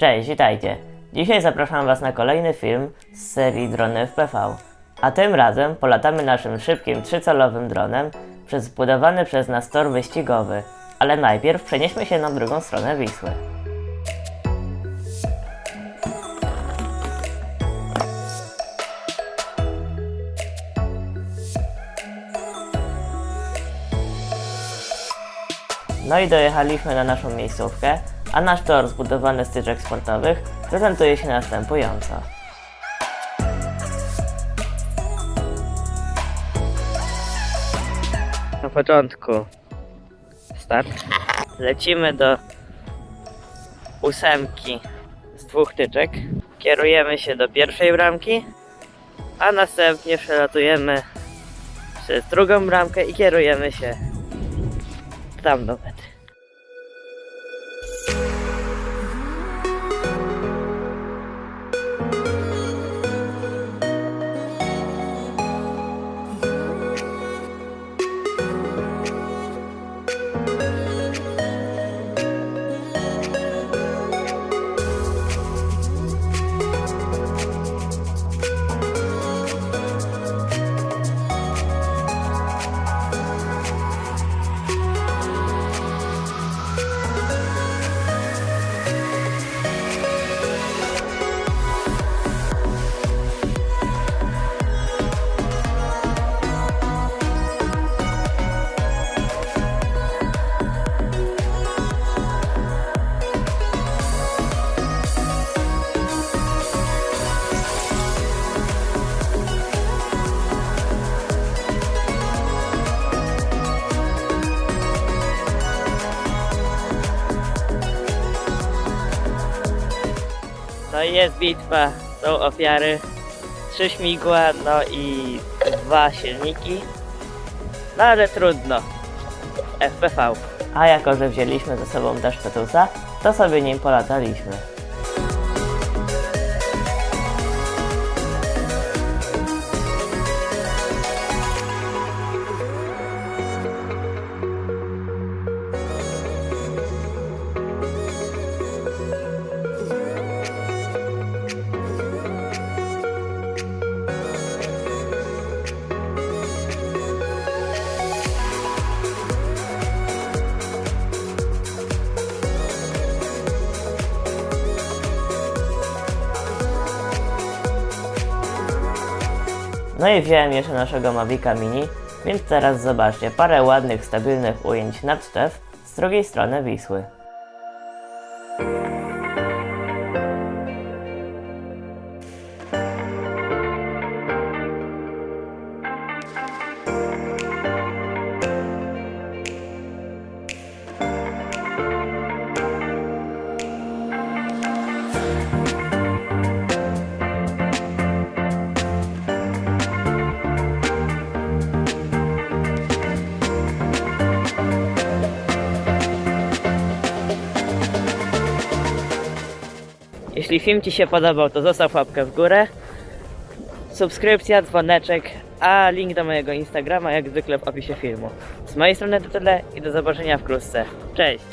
Cześć, witajcie. Dzisiaj zapraszam Was na kolejny film z serii Drony FPV. A tym razem polatamy naszym szybkim trzycalowym dronem przez zbudowany przez nas tor wyścigowy. Ale najpierw przenieśmy się na drugą stronę Wisły. No i dojechaliśmy na naszą miejscówkę, a nasz tor zbudowany z tyczek sportowych prezentuje się następująco. Na początku start. Lecimy do ósemki z dwóch tyczek. Kierujemy się do pierwszej bramki, a następnie przelatujemy przez drugą bramkę i kierujemy się tam do. No i jest bitwa, są ofiary. Trzy śmigła, no i dwa silniki. No ale trudno. FPV. A jako, że wzięliśmy ze sobą też Tetusa, to sobie nim polataliśmy. No i wziąłem jeszcze naszego Mavica Mini, więc teraz zobaczcie parę ładnych, stabilnych ujęć nad z drugiej strony Wisły. Jeśli film Ci się podobał, to zostaw łapkę w górę, subskrypcja, dzwoneczek, a link do mojego Instagrama jak zwykle w opisie filmu. Z mojej strony to tyle i do zobaczenia wkrótce. Cześć!